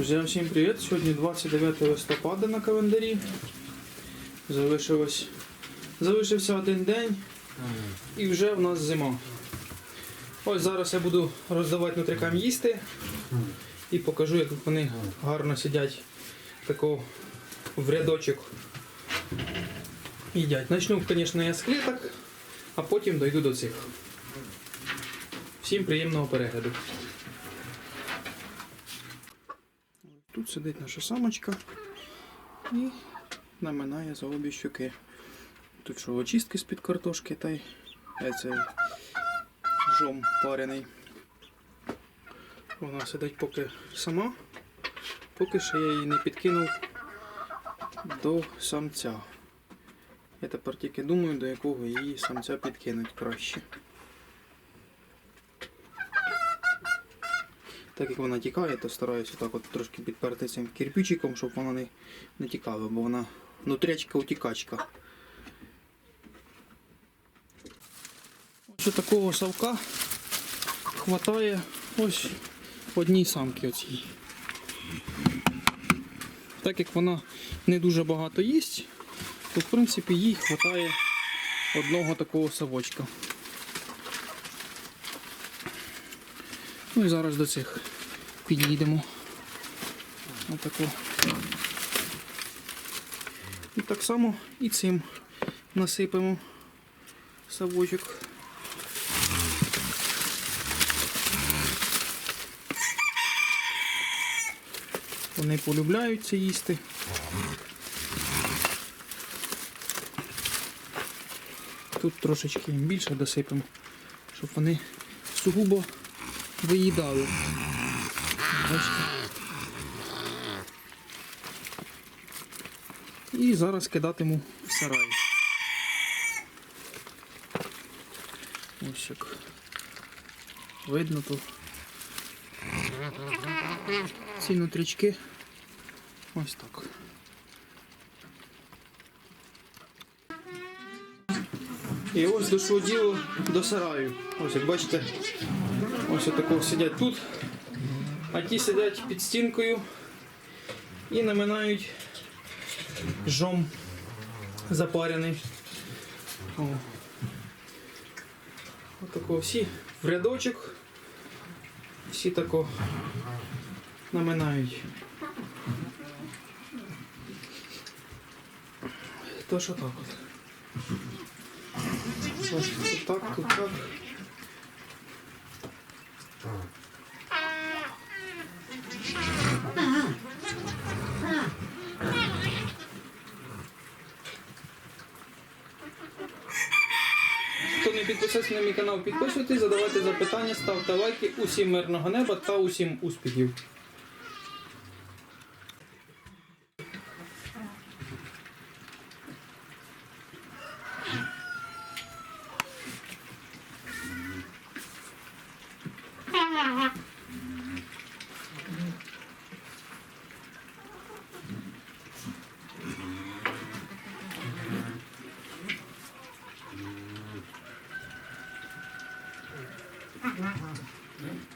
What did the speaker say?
Друзі, всім привіт! Сьогодні 29 листопада на календарі. Залишилось... Залишився один день і вже в нас зима. Ось зараз я буду роздавати нутрикам їсти і покажу, як вони гарно сидять тако в рядочок. Їдять. Начну, звісно, я з клеток, а потім дойду до цих. Всім приємного перегляду. Тут сидить наша самочка і наминає за обі щуки. Тут що очистки з-під картошки та й е, цей жом парений. Вона сидить поки сама, поки що я її не підкинув до самця. Я тепер тільки думаю, до якого її самця підкинуть краще. Так як вона тікає, то стараюся так от трошки підперти цим кирпичиком, щоб вона не, не тікала, бо вона нутрячка-утікачка. Ось такого совка хватає ось одній самки оцій. Так як вона не дуже багато їсть, то в принципі їй хватає одного такого совочка. Ну і зараз до цих підійдемо. Отако. І так само і цим насипемо совочок. Вони полюбляють це їсти. Тут трошечки їм більше досипемо, щоб вони сугубо виїдали. Бачите? І зараз кидатиму в сарай. Ось як видно тут. Ці нутрічки. Ось так. І ось дошло діло до сараю. Ось як бачите, ось отако сидять тут, а ті сидять під стінкою і наминають жом запарений. О. Отако всі в рядочок, всі тако наминають. То що так от. Ось тут так, тут так. Хто не підписався на мій канал, підписуйтесь, задавайте запитання, ставте лайки. Усім мирного неба та усім успіхів. 응?